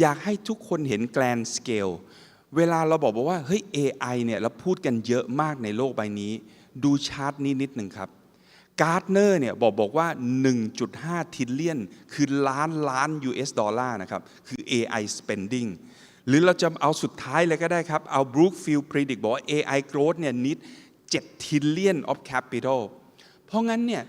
อยากให้ทุกคนเห็นแกลนสเกลเวลาเราบอกว่าเฮ้ย AI เนี่ยเราพูดกันเยอะมากในโลกใบนี้ ดูชาร์ตนี้นิดหนึ่งครับการ์ดเนอร์เนี่ยบอกบอกว่า 1.5 ทิลเลียน คือล้านล้าน US ดอลลาร์นะครับ คือ AI spending หรือเราจะเอาสุดท้ายเลยก็ได้ครับ เอา Brookfield predict บอกว่า AI growth เนี่ยนิด7 trillion of capital เพราะงั้นเนี่ย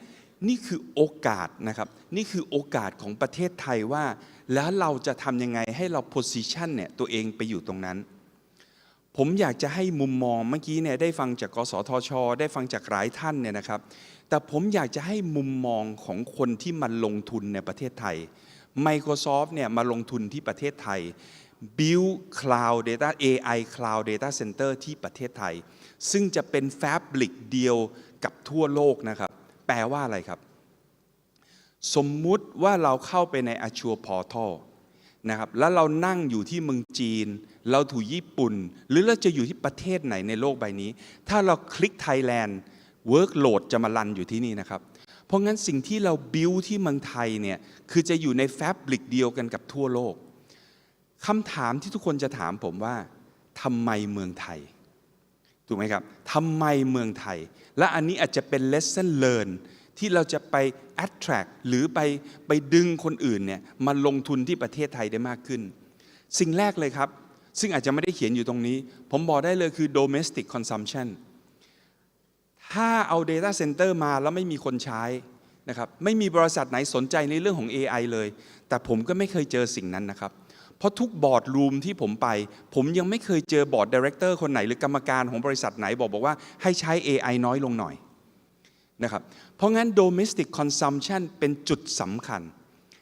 นี่คือโอกาสนะครับ นี่คือโอกาสของประเทศไทยว่า แล้วเราจะทำยังไงให้เรา position เนี่ยตัวเองไปอยู่ตรงนั้น ผมอยากจะให้มุมมองเมื่อกี้เนี่ยได้ฟังจากกสทช ได้ฟังจากหลายท่านเนี่ยนะครับ แต่ผมอยากจะให้มุมมองของคนที่มาลงทุนในประเทศไทย Microsoft เนี่ยมาลงทุนที่ประเทศไทย Build Cloud Data AI Cloud Data Center ที่ประเทศไทย ซึ่งจะเป็น Fabric เดียวกับทั่วโลกนะครับ แปลว่าอะไรครับ สมมุติว่าเราเข้าไปใน Azure Portal นะครับแล้วเรานั่งอยู่ที่เมืองจีน เราถูกญี่ปุ่น หรือเราจะอยู่ที่ประเทศไหนในโลกใบนี้ ถ้าเราคลิกไทยแลนด์ Workload จะมารันอยู่ที่นี่นะครับ เพราะงั้นสิ่งที่เราบิวที่เมืองไทยเนี่ยคือจะอยู่ในแฟบริกเดียวกันกับทั่วโลกคำถามที่ทุกคนจะถามผมว่าทำไมเมืองไทย ถูกไหมครับทำไมเมืองไทย และอันนี้อาจจะเป็น lesson learn ที่เราจะไป attract หรือไปไปดึงคนอื่นเนี่ยมาลงทุนที่ประเทศไทยได้มากขึ้น สิ่งแรกเลยครับ ซึ่งอาจจะไม่ได้เขียนอยู่ตรงนี้ ผมบอกได้เลยคือ domestic consumption ถ้าเอา Data Center มาแล้วไม่มีคนใช้นะครับไม่มีบริษัทไหนสนใจในเรื่องของ AI เลย แต่ผมก็ไม่เคยเจอสิ่งนั้นนะครับ เพราะทุกบอร์ดรูมที่ผมไป ผมยังไม่เคยเจอบอร์ดดีเรคเตอร์คนไหนหรือกรรมการของบริษัทไหนบอกบอกว่าให้ใช้ AI น้อยลงหน่อยนะครับเพราะงั้น domestic consumption เป็นจุดสำคัญ